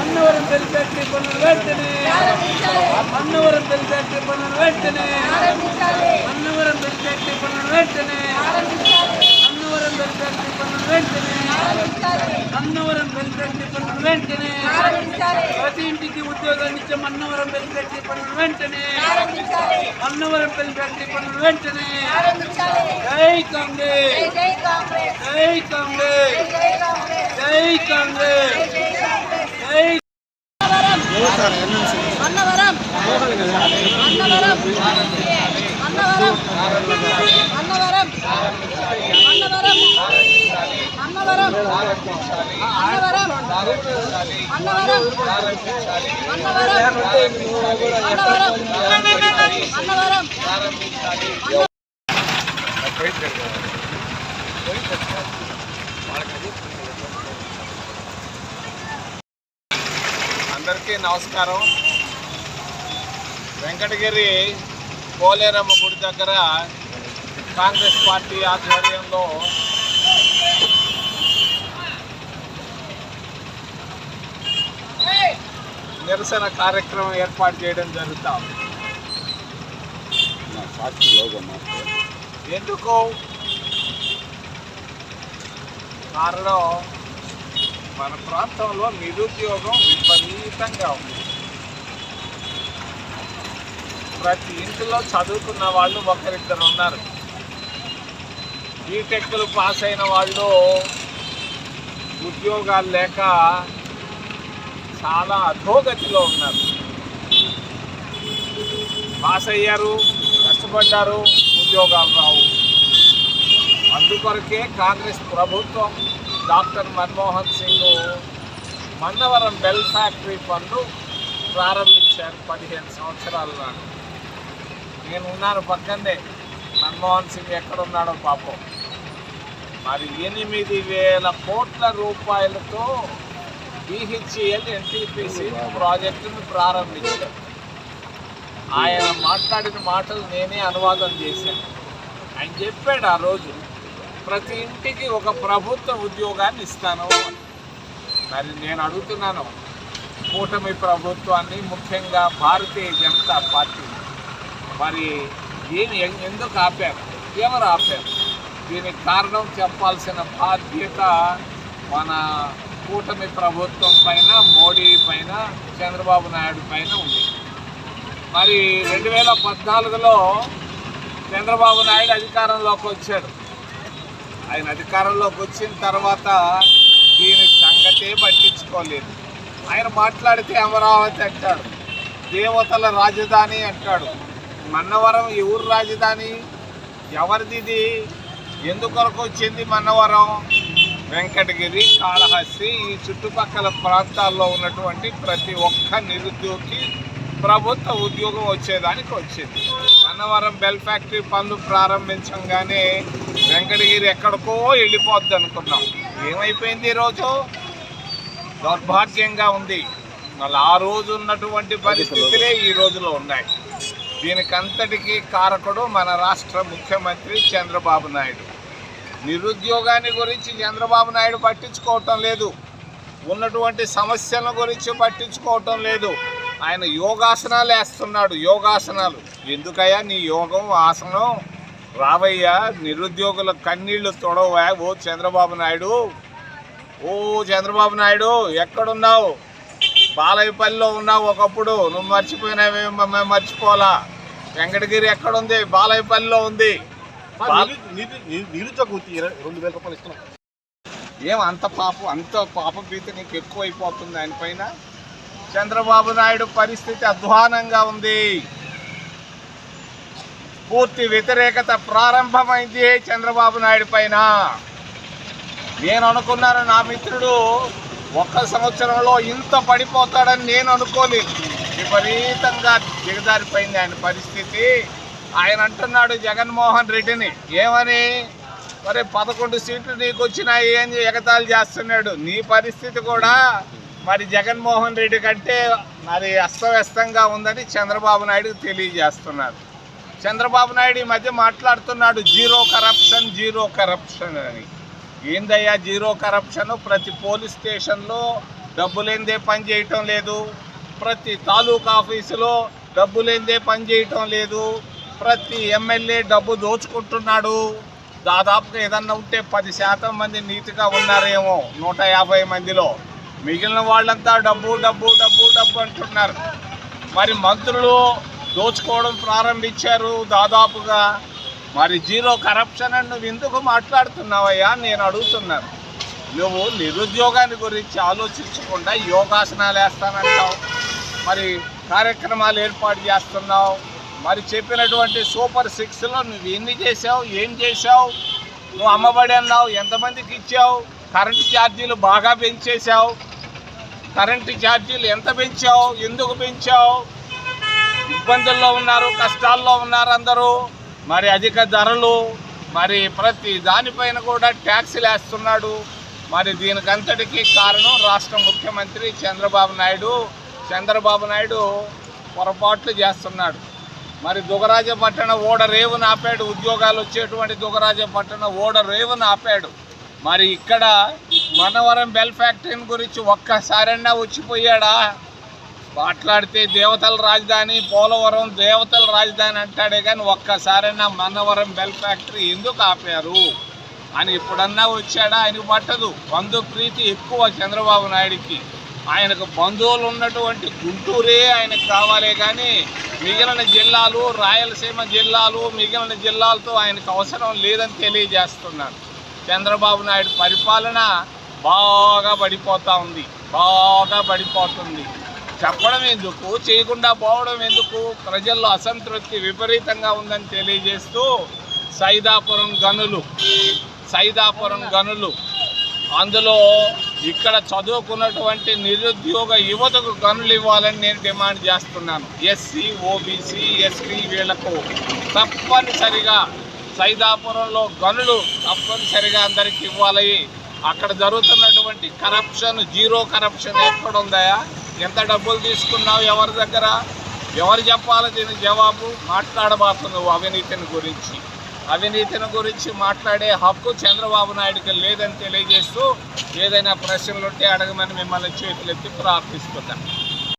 అన్నవరం తెలిపెట్టి పనులు వెంటనే అన్నవరం తెలిపెట్టి పనులు వెంటనే అన్నవరం తెలిపెట్టి పనులు వెంటనే అన్నవరం తెలిపెట్టి పనులు వెంటనే అన్నవరం తెలిపెట్టి పనులు వెంటనే ప్రతి ఇంటికి ఉద్యోగాలు ఇచ్చే అన్నవరం తెలిపెట్టి పనులు వెంటనే అన్నవరం ఫ్యాక్టరీ పనులు వెంటనే జై కాంగ్రెస్. జై కాంగ్రెస్. జై కాంగ్రెస్. జై అన్నవరం. అన్నవరం. అన్నవరం. అన్నవరం అన్నవరం అన్నవరం అన్నవరం అన్నవరం అన్నవరం అన్నవరం అన్నవరం అందరికీ నమస్కారం. వెంకటగిరి పోలేరమ్మ గుడి దగ్గర కాంగ్రెస్ పార్టీ ఆధ్వర్యంలో నిరసన కార్యక్రమం ఏర్పాటు చేయడం జరుగుతాం ఎందుకు? కారణం మన ప్రాంతంలో నిరుద్యోగం విపరీతంగా ఉంది. ప్రతి ఇంటిలో చదువుకున్న వాళ్ళు ఒకరిద్దరు ఉన్నారు. బీటెక్లు పాస్ అయిన వాళ్ళు ఉద్యోగాలు లేక చాలా అధోగతిలో ఉన్నారు. పాస్ అయ్యారు కష్టపడ్డారు ఉద్యోగాలు రావు. అందుకొరకే కాంగ్రెస్ ప్రభుత్వం doctor Manmohan Singh Mannavaram BEL factory పనులు ప్రారంభించారు పదిహేను సంవత్సరాల నాడు. నేను ఉన్నాను పక్కనే మన్మోహన్ సింగ్ ఎక్కడున్నాడో పాపం. మరి ఎనిమిది వేల కోట్ల రూపాయలతో బీహెచ్ఎల్ ఎన్టీపీసీ ప్రాజెక్టును ప్రారంభించారు. ఆయన మాట్లాడిన మాటలు నేనే అనువాదం చేశాను. ఆయన చెప్పాడు ఆ రోజు ప్రతి ఇంటికి ఒక ప్రభుత్వ ఉద్యోగాన్ని ఇస్తాను. మరి నేను అడుగుతున్నాను కూటమి ప్రభుత్వాన్ని ముఖ్యంగా భారతీయ జనతా పార్టీ. మరి ఏమి ఎందుకు ఆపారు? ఎవరు ఆపారు? దీనికి కారణం చెప్పాల్సిన బాధ్యత మన కూటమి ప్రభుత్వం పైన మోడీ పైన చంద్రబాబు నాయుడు పైన ఉంది. మరి రెండు వేల పద్నాలుగులో చంద్రబాబు నాయుడు అధికారంలోకి వచ్చాడు. ఆయన అధికారంలోకి వచ్చిన తర్వాత దీని సంగతే పట్టించుకోలేదు. ఆయన మాట్లాడితే అమరావతి అంటాడు దేవతల రాజధాని అంటాడు. మన్నవరం ఈ ఊరు రాజధాని? ఎవరిది ఇది? ఎందుకొరకు వచ్చింది మన్నవరం? వెంకటగిరి కాళహస్తి ఈ చుట్టుపక్కల ప్రాంతాల్లో ఉన్నటువంటి ప్రతి ఒక్క నిరుద్యోగి ప్రభుత్వ ఉద్యోగం వచ్చేదానికి వచ్చింది. అన్నవరం బెల్ ఫ్యాక్టరీ పనులు ప్రారంభించంగానే వెంకటగిరి ఎక్కడికో వెళ్ళిపోద్ది అనుకున్నాం. ఏమైపోయింది ఈరోజు దౌర్భాగ్యంగా ఉంది. మళ్ళీ ఆ రోజు ఉన్నటువంటి పరిస్థితులే ఈ రోజులో ఉన్నాయి. దీనికంతటికీ కారకుడు మన రాష్ట్ర ముఖ్యమంత్రి చంద్రబాబు నాయుడు. నిరుద్యోగాన్ని గురించి చంద్రబాబు నాయుడు పట్టించుకోవటం లేదు. ఉన్నటువంటి సమస్యల గురించి పట్టించుకోవటం లేదు. ఆయన యోగాసనాలు వేస్తున్నాడు యోగాసనాలు. ఎందుకయ్యా నీ యోగం ఆసనం? రావయ్యా నిరుద్యోగుల కన్నీళ్ళు తొడవా? ఓ చంద్రబాబు నాయుడు ఓ చంద్రబాబు నాయుడు ఎక్కడున్నావు? బాలయ్యపల్లిలో ఉన్నావు ఒకప్పుడు. నువ్వు మర్చిపోయినావేమో మేము మర్చిపోలా వెంకటగిరి ఎక్కడుంది? బాలయ్యపల్లిలో ఉంది. నిరుద్యోగ రెండు వేల రూపాయలు ఇస్తున్నాం. ఏం అంత పాపం అంత పాప భీతి నీకు ఎక్కువైపోతుంది ఆయన పైన? చంద్రబాబు నాయుడు పరిస్థితి అధ్వానంగా ఉంది. పూర్తి వ్యతిరేకత ప్రారంభమైంది చంద్రబాబు నాయుడు పైన. నేను అనుకున్నాను నా మిత్రుడు ఒక్క సంవత్సరంలో ఇంత పడిపోతాడని నేను అనుకోలేదు. విపరీతంగా దిగజారిపోయింది ఆయన పరిస్థితి. ఆయన అంటున్నాడు జగన్మోహన్ రెడ్డిని. ఏమని? మరి పదకొండు సీట్లు నీకు వచ్చినాయి అని ఎగతాళి చేస్తున్నాడు. నీ పరిస్థితి కూడా మరి జగన్మోహన్ రెడ్డి కంటే మరి అస్తవ్యస్తంగా ఉందని చంద్రబాబు నాయుడు తెలియజేస్తున్నారు. చంద్రబాబు నాయుడు ఈ మధ్య మాట్లాడుతున్నాడు జీరో కరప్షన్ జీరో కరప్షన్ అని. ఏందయ్యా జీరో కరప్షన్ ప్రతి పోలీస్ స్టేషన్లో డబ్బులేందే పని చేయటం లేదు. ప్రతి తాలూకా ఆఫీసులో డబ్బు లేనిదే పని చేయటం లేదు. ప్రతి ఎమ్మెల్యే డబ్బు దోచుకుంటున్నాడు. దాదాపుగా ఏదన్నా ఉంటే పది శాతం మంది నీతిగా ఉన్నారేమో నూట యాభై మందిలో. మిగిలిన వాళ్ళంతా డబ్బు డబ్బు డబ్బు డబ్బు అంటున్నారు. మరి మంత్రులు దోచుకోవడం ప్రారంభించారు దాదాపుగా. మరి జీరో కరప్షన్ అని నువ్వు ఎందుకు మాట్లాడుతున్నావయ్యా? నేను అడుగుతున్నాను నువ్వు నిరుద్యోగాన్ని గురించి ఆలోచించకుండా యోగాసనాలు వేస్తానంటావు. మరి కార్యక్రమాలు ఏర్పాటు చేస్తున్నావు. మరి చెప్పినటువంటి సూపర్ సిక్స్లో నువ్వు ఎన్ని చేసావు ఏం చేసావు నువ్వు అమ్మబడి అన్నావు ఎంతమందికి ఇచ్చావు కరెంటు ఛార్జీలు బాగా పెంచేశావు కరెంటు ఛార్జీలు ఎంత పెంచావు ఎందుకు పెంచావు ఇబ్బందుల్లో ఉన్నారు కష్టాల్లో ఉన్నారు అందరూ మరి అధిక ధరలు మరి ప్రతి దానిపైన కూడా ట్యాక్సీలు వేస్తున్నాడు మరి దీనికంతటికీ కారణం రాష్ట్ర ముఖ్యమంత్రి చంద్రబాబు నాయుడు చంద్రబాబు నాయుడు పొరపాట్లు చేస్తున్నాడు. మరి దుగరాజపట్టణ ఓడ రేవును ఆపాడు. ఉద్యోగాలు వచ్చేటువంటి దుగరాజపట్టణ ఓడ రేవును ఆపాడు. మరి ఇక్కడ మనవరం బెల్ ఫ్యాక్టరీని గురించి ఒక్కసారన్నా వచ్చిపోయాడా? మాట్లాడితే దేవతల రాజధాని పోలవరం దేవతల రాజధాని అంటాడే కానీ ఒక్కసారైనా మనవరం బెల్ ఫ్యాక్టరీ ఎందుకు ఆపారు? అని ఇప్పుడన్నా వచ్చాడా? ఆయనకు పట్టదు. బంధు ప్రీతి ఎక్కువ చంద్రబాబు నాయుడికి. ఆయనకు బంధువులు ఉన్నటువంటి గుంటూరే ఆయనకు కావాలే కానీ మిగిలిన జిల్లాలు రాయలసీమ జిల్లాలు మిగిలిన జిల్లాలతో ఆయనకు అవసరం లేదని తెలియజేస్తున్నాను. చంద్రబాబు నాయుడు పరిపాలన బాగా పడిపోతూ ఉంది. బాగా పడిపోతుంది. చెప్పడం ఎందుకు? చేయకుండా పోవడం ఎందుకు? ప్రజల్లో అసంతృప్తి విపరీతంగా ఉందని తెలియజేస్తూ సైదాపురం గనులు సైదాపురం గనులు అందులో ఇక్కడ చదువుకున్నటువంటి నిరుద్యోగ యువతకు గనులు ఇవ్వాలని నేను డిమాండ్ చేస్తున్నాను. ఎస్సీ ఓబీసీ ఎస్టీ వీళ్ళకు తప్పనిసరిగా సైదాపురంలో గనులు తప్పనిసరిగా అందరికి ఇవ్వాలి. అక్కడ జరుగుతున్నటువంటి కరప్షన్ జీరో కరప్షన్ ఎక్కడ ఉందా? ఎంత డబ్బులు తీసుకున్నావు ఎవరి దగ్గర? ఎవరు చెప్పాలి దీని జవాబు? మాట్లాడబోతున్నావు అవినీతిని గురించి. అవినీతిని గురించి మాట్లాడే హక్కు చంద్రబాబు నాయుడుకి లేదని తెలియజేస్తూ ఏదైనా ప్రశ్నలు ఉంటే అడగమని మిమ్మల్ని చేతులెత్తి ప్రార్థిస్తున్నాను